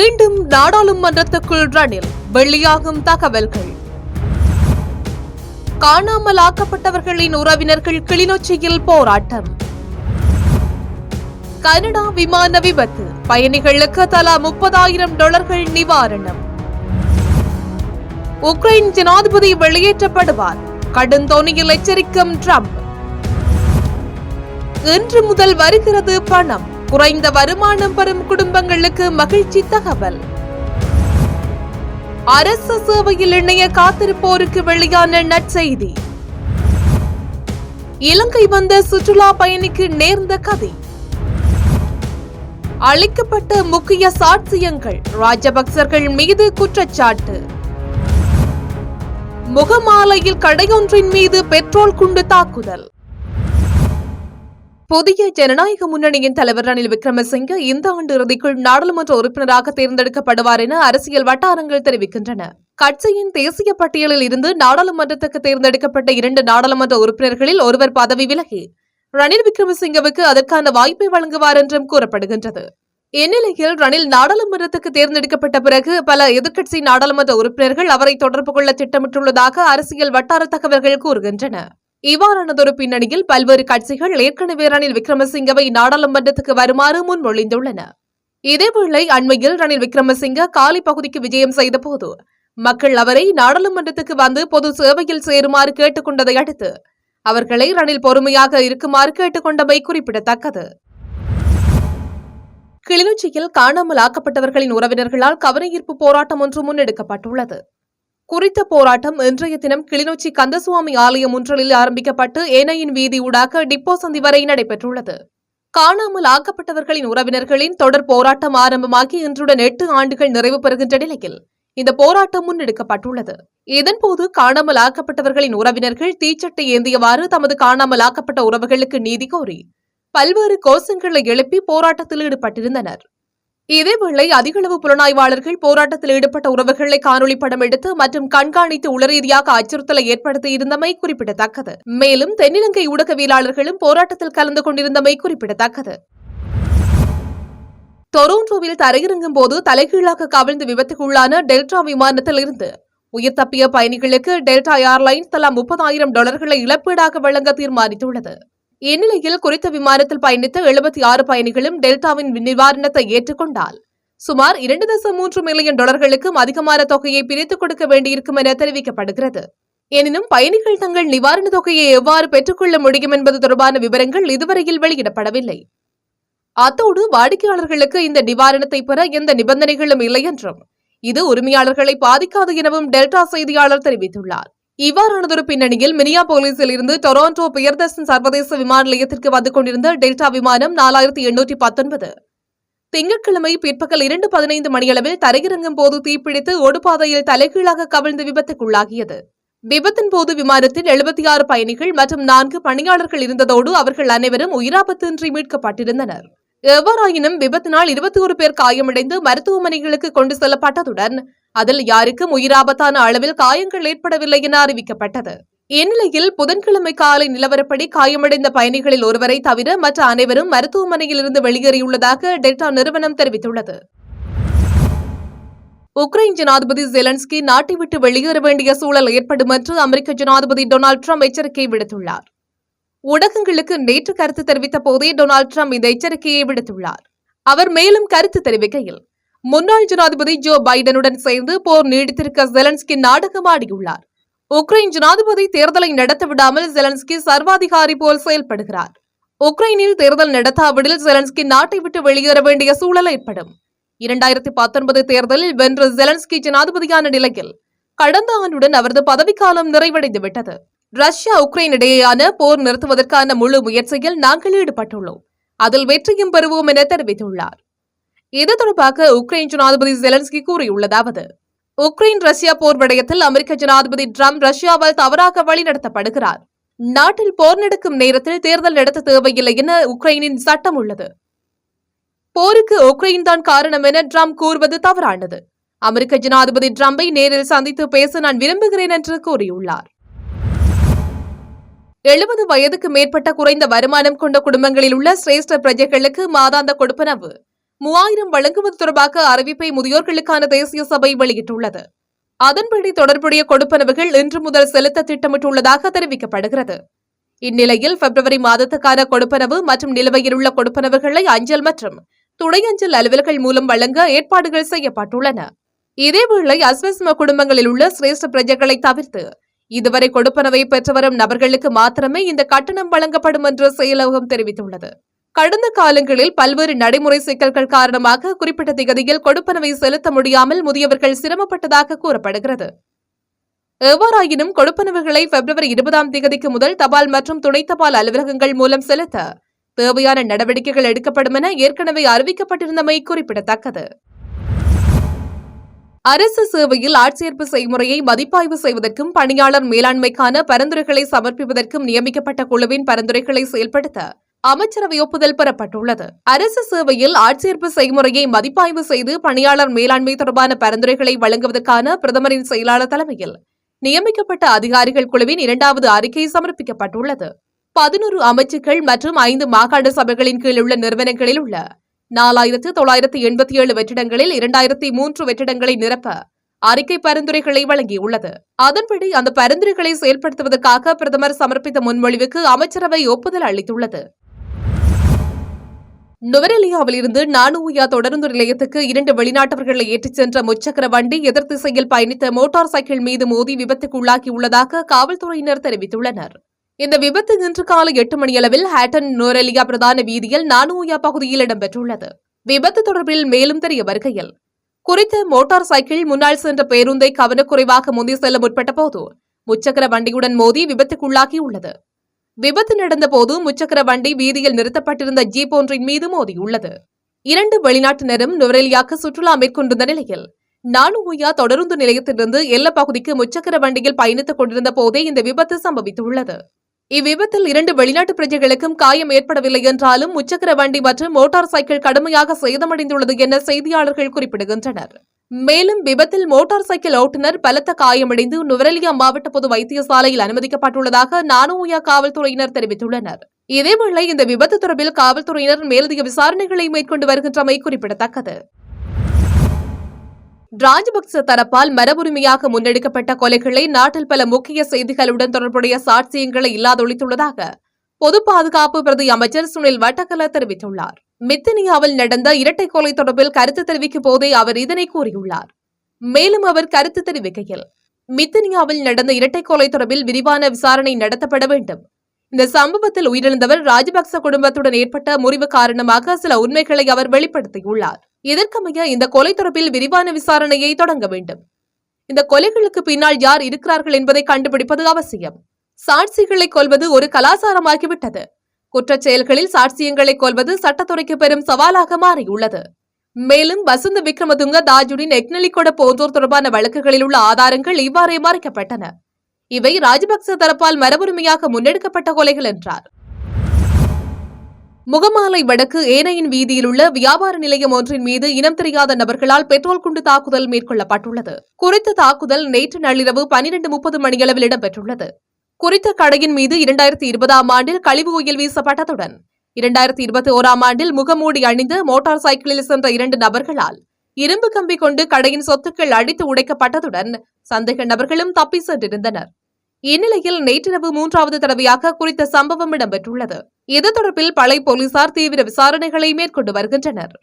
மீண்டும் நாடாளுமன்றத்துக்குள் ரணில். வெளியாகும் தகவல்கள். காணாமல் ஆக்கப்பட்டவர்களின் உறவினர்கள் கிளிநொச்சியில் போராட்டம். கனடா விமான விபத்து. பயணிகளுக்கு தலா முப்பதாயிரம் டாலர்கள் நிவாரணம். உக்ரைன் ஜனாதிபதி வெளியேற்றப்படுவார். கடுந்தோணியில் எச்சரிக்கும் ட்ரம்ப். இன்று முதல் வருகிறது பணம். குறைந்த வருமானம் பெறும் குடும்பங்களுக்கு மகிழ்ச்சி தகவல். அரசு சேவையில் இணைய காத்திருப்போருக்கு வெளியான நற்செய்தி. இலங்கை வந்த சுற்றுலா பயணிக்கு நேர்ந்த கதை. அளிக்கப்பட்ட முக்கிய சாட்சியங்கள் ராஜபக்சர்கள் மீது குற்றச்சாட்டு. முகமாலையில் கடையொன்றின் மீது பெட்ரோல் குண்டு தாக்குதல். புதிய ஜனநாயக முன்னணியின் தலைவர் ரணில் விக்ரமசிங்கே இந்த ஆண்டு இறுதிக்குள் நாடாளுமன்ற உறுப்பினராக தேர்ந்தெடுக்கப்படுவார் என அரசியல் வட்டாரங்கள் தெரிவிக்கின்றன. கட்சியின் தேசிய பட்டியலில் இருந்து நாடாளுமன்றத்துக்கு தேர்ந்தெடுக்கப்பட்ட இரண்டு நாடாளுமன்ற உறுப்பினர்களில் ஒருவர் பதவி விலகி ரணில் விக்ரமசிங்கவுக்கு அதற்கான வாய்ப்பை வழங்குவார் என்றும் கூறப்படுகின்றது. இந்நிலையில் ரணில் நாடாளுமன்றத்துக்கு தேர்ந்தெடுக்கப்பட்ட பிறகு பல எதிர்க்கட்சி நாடாளுமன்ற உறுப்பினர்கள் அவரை தொடர்பு கொள்ள திட்டமிட்டுள்ளதாக அரசியல் வட்டார தகவல்கள் கூறுகின்றன. இவ்வாறானதொரு பின்னணியில் பல்வேறு கட்சிகள் ஏற்கனவே ரணில் விக்ரமசிங்கவை நாடாளுமன்றத்துக்கு வருமாறு முன்மொழிந்துள்ளன. இதேவேளை அண்மையில் ரணில் விக்ரமசிங்க காலி பகுதிக்கு விஜயம் செய்தபோது மக்கள் அவரை நாடாளுமன்றத்துக்கு வந்து பொது சேவையில் சேருமாறு கேட்டுக்கொண்டதை அடுத்து அவர்களை ரணில் பொறுமையாக இருக்குமாறு கேட்டுக்கொண்டமை குறிப்பிடத்தக்கது. கிளிநொச்சியில் காணாமல் ஆக்கப்பட்டவர்களின் உறவினர்களால் கவனஈர்ப்பு போராட்டம் ஒன்று முன்னெடுக்கப்பட்டுள்ளது. குறித்த போராட்டம் இன்றைய தினம் கிளிநொச்சி கந்தசுவாமி ஆலயம் ஒன்றலில் ஆரம்பிக்கப்பட்டு ஏனையின் வீதி ஊடாக டிப்போ சந்தி வரை நடைபெற்றுள்ளது. காணாமல் ஆக்கப்பட்டவர்களின் உறவினர்களின் தொடர் போராட்டம் ஆரம்பமாகி இன்றுடன் எட்டு ஆண்டுகள் நிறைவு பெறுகின்ற நிலையில் இந்த போராட்டம் முன்னெடுக்கப்பட்டுள்ளது. இதன்போது காணாமல் ஆக்கப்பட்டவர்களின் உறவினர்கள் தீச்சட்டை ஏந்தியவாறு தமது காணாமல் ஆக்கப்பட்ட உறவுகளுக்கு நீதி கோரி பல்வேறு கோஷங்களை எழுப்பி போராட்டத்தில் ஈடுபட்டிருந்தனர். இதேவேளை அதிகளவு புலனாய்வாளர்கள் போராட்டத்தில் ஈடுபட்ட உறவுகளை காணொலி படம் எடுத்து மற்றும் கண்காணித்து உளரீதியாக அச்சுறுத்தலை ஏற்படுத்தியிருந்தமை குறிப்பிடத்தக்கது. மேலும் தென்னிலங்கை ஊடகவியலாளர்களும் போராட்டத்தில் கலந்து கொண்டிருந்தமை குறிப்பிடத்தக்கது. டொரோண்டோவில் தரையிறங்கும் போது தலைகீழாக கவிழ்ந்து விபத்துக்குள்ளான டெல்டா விமானத்தில் இருந்து உயிர் தப்பிய பயணிகளுக்கு டெல்டா ஏர்லைன்ஸ் தலா முப்பதாயிரம் டாலர்களை இழப்பீடாக வழங்க தீர்மானித்துள்ளது. இந்நிலையில் குறித்த விமானத்தில் பயணித்த எழுபத்தி ஆறு பயணிகளும் டெல்டாவின் நிவாரணத்தை ஏற்றுக்கொண்டால். சுமார் இரண்டு தசம் மூன்று மில்லியன் டாலர்களுக்கும் அதிகமான தொகையை பிரித்துக் கொடுக்க வேண்டியிருக்கும் என தெரிவிக்கப்படுகிறது. எனினும் பயணிகள் தங்கள் நிவாரண தொகையை எவ்வாறு பெற்றுக்கொள்ள முடியும் என்பது தொடர்பான விவரங்கள் இதுவரையில் வெளியிடப்படவில்லை. அத்தோடு வாடிக்கையாளர்களுக்கு இந்த நிவாரணத்தை பெற எந்த நிபந்தனைகளும் இல்லை என்றும் இது உரிமையாளர்களை பாதிக்காது எனவும் டெல்டா செய்தியாளர் தெரிவித்துள்ளார். இவ்வாறானதொரு பின்னணியில் மினியா போலீஸில் இருந்து டொராண்டோ பியர்தர்சன் சர்வதேச விமான நிலையத்திற்கு வந்து கொண்டிருந்த டெல்டா விமானம் நாலாயிரத்தி எண்ணூற்றி பத்தொன்பது. திங்கட்கிழமை பிற்பகல் இரண்டு பதினைந்து மணியளவில் தரையிறங்கும் போது தீப்பிடித்து ஓடுபாதையில் தலைகீழாக கவிழ்ந்து விபத்துக்குள்ளாகியது. விபத்தின் போது விமானத்தில் எழுபத்தி ஆறு பயணிகள் மற்றும் நான்கு பணியாளர்கள் இருந்ததோடு அவர்கள் அனைவரும் உயிராபத்தின்றி மீட்கப்பட்டிருந்தனர். எவ்வாறாயினும் விபத்தினால் இருபத்தி ஒரு பேர் காயமடைந்து மருத்துவமனைகளுக்கு கொண்டு செல்லப்பட்டதுடன் அதில் யாருக்கும் உயிராபத்தான அளவில் காயங்கள் ஏற்படவில்லை என அறிவிக்கப்பட்டது. இந்நிலையில் புதன்கிழமை காலை நிலவரப்படி காயமடைந்த பயணிகளில் ஒருவரை தவிர மற்ற அனைவரும் மருத்துவமனையில் இருந்து வெளியேறியுள்ளதாக டெல்டா நிறுவனம் தெரிவித்துள்ளது. உக்ரைன் ஜனாதிபதி ஜெலன்ஸ்கி நாட்டை விட்டு வெளியேற வேண்டிய சூழல் ஏற்படும் என்று அமெரிக்க ஜனாதிபதி டொனால்டு ட்ரம்ப் எச்சரிக்கை விடுத்துள்ளார். ஊடகங்களுக்கு நேற்று கருத்து தெரிவித்த போதே டொனால்டு ட்ரம்ப் இந்த எச்சரிக்கையை விடுத்துள்ளார். அவர் மேலும் கருத்து தெரிவிக்கையில் முன்னாள் ஜனாதிபதி ஜோ பைடனுடன் சேர்ந்து போர் நீடித்திருக்க ஜெலன்ஸ்கி நாடகமாடியுள்ளார் உக்ரைன் ஜனாதிபதி தேர்தலை நடத்த விடாமல் ஜெலன்ஸ்கி சர்வாதிகாரி போல் செயல்படுகிறார். உக்ரைனில் தேர்தல் நடத்தாவிடில் ஜெலன்ஸ்கி நாட்டை விட்டு வெளியேற வேண்டிய சூழல் ஏற்படும். இரண்டாயிரத்தி பத்தொன்பது தேர்தலில் வென்ற ஜெலன்ஸ்கி ஜனாதிபதியான நிலையில் கடந்த ஆண்டுடன் அவரது பதவிக்காலம் நிறைவடைந்து விட்டது ரஷ்யா உக்ரைன் இடையேயான போர் நிறுத்துவதற்கான முழு முயற்சியில் நாங்கள் ஈடுபட்டுள்ளோம். அதில் வெற்றியும் பெறுவோம் என தெரிவித்துள்ளார். இது தொடர்பாக உக்ரைன் ஜனாதிபதி ஜெலன்ஸ்கி கூறியுள்ளதாவது உக்ரைன் ரஷ்யா போர் விடயத்தில் அமெரிக்க ஜனாதிபதி ட்ரம்ப் ரஷ்யாவால் தவறாக வழிநடத்தப்படுகிறார். நாட்டில் போர் நடக்கும் நேரத்தில் தேர்தல் நடத்த தேவையில்லை என உக்ரைனின் சட்டம் உள்ளது. போருக்கு உக்ரைன் தான் காரணம் என ட்ரம்ப் கூறுவது தவறானது. அமெரிக்க ஜனாதிபதி ட்ரம்பை நேரில் சந்தித்து பேச நான் விரும்புகிறேன் என்று கூறியுள்ளார். எழுபது வயதுக்கு மேற்பட்ட குறைந்த வருமானம் கொண்ட குடும்பங்களில் உள்ள சிரேஷ்ட பிரஜைகளுக்கு மாதாந்த கொடுப்பனவு. மூவாயிரம் வழங்குவது தொடர்பாக அறிவிப்பை முதியோர்களுக்கான தேசிய சபை வெளியிட்டுள்ளது. அதன்படி தொடர்புடைய கொடுப்பனவுகள் இன்று முதல் செலுத்த திட்டமிட்டுள்ளதாக தெரிவிக்கப்படுகிறது. இந்நிலையில் பிப்ரவரி மாதத்துக்கான கொடுப்பனவு மற்றும் நிலுவையில் உள்ள கொடுப்பனவுகளை அஞ்சல் மற்றும் துணை அஞ்சல் அலுவல்கள் மூலம் வழங்க ஏற்பாடுகள் செய்யப்பட்டுள்ளன. இதேவேளை அஸ்வஸ்ம குடும்பங்களில் உள்ள சிரேஷ்ட பிரஜைகளை தவிர்த்து இதுவரை கொடுப்பனவை பெற்று வரும் நபர்களுக்கு மாத்திரமே இந்த கட்டணம் வழங்கப்படும் என்று செயலகம் தெரிவித்துள்ளது. கடந்த காலங்களில் பல்வேறு நடைமுறை சிக்கல்கள் காரணமாக குறிப்பிட்ட திகதியில் கொடுப்பனவை செலுத்த முடியாமல் முதியவர்கள் சிரமப்பட்டதாக கூறப்படுகிறது. எவ்வாறாயினும் கொடுப்பனவுகளை பிப்ரவரி இருபதாம் தேதிக்கு முதல் தபால் மற்றும் துணை தபால் அலுவலகங்கள் மூலம் செலுத்த தேவையான நடவடிக்கைகள் எடுக்கப்படும் என ஏற்கனவே அறிவிக்கப்பட்டிருந்தமை குறிப்பிடத்தக்கது. அரசு சேவையில் ஆட்சேர்ப்பு செய்முறையை மதிப்பாய்வு செய்வதற்கும் பணியாளர் மேலாண்மைக்கான பரிந்துரைகளை சமர்ப்பிப்பதற்கும் நியமிக்கப்பட்ட குழுவின் பரிந்துரைகளை செயல்படுத்த அமைச்சரவை ஒப்புதல் பெறப்பட்டுள்ளது. அரசு சேவையில் ஆட்சேர்ப்பு செய்முறையை மதிப்பாய்வு செய்து பணியாளர் மேலாண்மை தொடர்பான பரிந்துரைகளை வழங்குவதற்கான பிரதமரின் செயலாளர் தலைமையில் நியமிக்கப்பட்ட அதிகாரிகள் குழுவின் இரண்டாவது அறிக்கை சமர்ப்பிக்கப்பட்டுள்ளது. பதினோரு அமைச்சுக்கள் மற்றும் ஐந்து மாகாண சபைகளின் கீழ் உள்ள நிறுவனங்களில் உள்ள நாலாயிரத்து தொள்ளாயிரத்து எண்பத்தி ஏழு வெற்றிடங்களில் இரண்டாயிரத்தி மூன்று வெற்றிடங்களை நிரப்ப அறிக்கை பரிந்துரைகளை வழங்கியுள்ளது. அதன்படி அந்த பரிந்துரைகளை செயல்படுத்துவதற்காக பிரதமர் சமர்ப்பித்த முன்மொழிவுக்கு அமைச்சரவை ஒப்புதல் அளித்துள்ளது. நுவரெலியாவில் இருந்து நானுயா தொடருந்து நிலையத்துக்கு இரண்டு வெளிநாட்டவர்களை ஏற்றிச் சென்ற முச்சக்கர வண்டி எதிர்த்திசையில் பயணித்த மோட்டார் சைக்கிள் மீது மோதி விபத்துக்குள்ளாகியுள்ளதாக காவல்துறையினர் தெரிவித்துள்ளனர். இந்த விபத்து இன்று காலை எட்டு மணியளவில் ஹேட்டன் நுவரெலியா பிரதான வீதியில் நானுயா பகுதியில் இடம்பெற்றுள்ளது. விபத்து தொடர்பில் மேலும் தெரிய வருகையில். குறித்த மோட்டார் சைக்கிள் முன்னால் சென்ற பேருந்தை கவனக்குறைவாக முந்தி செல்ல முற்பட்ட போது முச்சக்கர வண்டியுடன் மோதி விபத்துக்குள்ளாகியுள்ளது விபத்து நடந்தபோது முச்சக்கர வண்டி வீதியில் நிறுத்தப்பட்டிருந்த ஜீப் ஒன்றின் மீது மோதியுள்ளது. இரண்டு வெளிநாட்டினரும் நுவரெலியாக சுற்றுலா மேற்கொண்டிருந்த நிலையில் நானுயா தொடருந்து நிலையத்திலிருந்து எல்ல பகுதிக்கு முச்சக்கர வண்டியில் பயணித்துக் கொண்டிருந்த போதே இந்த விபத்து சம்பவித்துள்ளது. இவ்விபத்தில் இரண்டு வெளிநாட்டு பிரஜைகளுக்கும் காயம் ஏற்படவில்லை என்றாலும் முச்சக்கர வண்டி மற்றும் மோட்டார் சைக்கிள் கடுமையாக சேதமடைந்துள்ளது என செய்தியாளர்கள் குறிப்பிடுகின்றனர். மேலும் விபத்தில் மோட்டார் சைக்கிள் ஓட்டுநர் பலத்த காயமடைந்து நுவரெலியா மாவட்ட பொது வைத்தியசாலையில் அனுமதிக்கப்பட்டுள்ளதாக நானோயா காவல்துறையினர் தெரிவித்துள்ளனர். இதேவேளை இந்த விபத்து தொடர்பில் காவல்துறையினர் மேலதிக விசாரணைகளை மேற்கொண்டு வருகின்றமை குறிப்பிடத்தக்கது. ராஜபக்ச தரப்பால் மரபுரிமையாக முன்னெடுக்கப்பட்ட கொலைகளை நாட்டில் பல முக்கிய செய்திகளுடன் தொடர்புடைய சாட்சியங்களை இல்லாதொழித்துள்ளதாக பொது பாதுகாப்பு பிரதி அமைச்சர் சுனில் வட்டக்கல தெரிவித்துள்ளார். மித்தனியாவில் நடந்த இரட்டை கொலை தொடர்பில் கருத்து தெரிவிக்கும் போதே அவர் இதனை கூறியுள்ளார். மேலும் அவர் கருத்து தெரிவிக்கையில் மித்தனியாவில் நடந்த இரட்டை கொலை தொடர்பில் விரிவான விசாரணை நடத்தப்பட வேண்டும். இந்த சம்பவத்தில் உயிரிழந்தவர் ராஜபக்ச குடும்பத்துடன் ஏற்பட்ட முறிவு காரணமாக சில உண்மைகளை அவர் வெளிப்படுத்தியுள்ளார். இதற்கமைய இந்த கொலை தொடர்பில் விரிவான விசாரணையை தொடங்க வேண்டும். இந்த கொலைகளுக்கு பின்னால் யார் இருக்கிறார்கள் என்பதை கண்டுபிடிப்பது அவசியம். சாட்சிகளை கொல்வது ஒரு கலாச்சாரமாகிவிட்டது குற்றச் செயல்களில் சாட்சியங்களை கொல்வது சட்டத்துறைக்கு பெரும் சவாலாக மாறியுள்ளது. மேலும் வசந்த விக்ரமதுங்க தாஜுடின் எக்னலிகொட போன்றோர் தொடர்பான வழக்குகளில் உள்ள ஆதாரங்கள் இவ்வாறே மறைக்கப்பட்டன. இவை ராஜபக்ச தரப்பால் மரபுரிமையாக முன்னெடுக்கப்பட்ட கொலைகள் என்றார். முகமாலை வடக்கு ஏனையின் வீதியில் உள்ள வியாபார நிலையம் ஒன்றின் மீது இனம் தெரியாத நபர்களால் பெட்ரோல் குண்டு தாக்குதல் மேற்கொள்ளப்பட்டுள்ளது. குறித்த தாக்குதல் நேற்று நள்ளிரவு பனிரெண்டு முப்பது மணியளவில் இடம்பெற்றுள்ளது. குறித்த கடையின் மீது இரண்டாயிரத்தி இருபதாம் ஆண்டில் கழிவு ஒயில் வீசப்பட்டதுடன் இரண்டாயிரத்தி இருபத்தி ஓராம் ஆண்டில் முகமூடி அணிந்து மோட்டார் சைக்கிளில் சென்ற இரண்டு நபர்களால் இரும்பு கம்பி கொண்டு கடையின் சொத்துக்கள் அடித்து உடைக்கப்பட்டதுடன் சந்தேக நபர்களும் தப்பி சென்றிருந்தனர். இந்நிலையில் நேற்றிரவு மூன்றாவது தடவையாக குறித்த சம்பவம் இடம்பெற்றுள்ளது. இது தொடர்பில் பழைய போலீசார் தீவிர விசாரணைகளை மேற்கொண்டு வருகின்றனர்.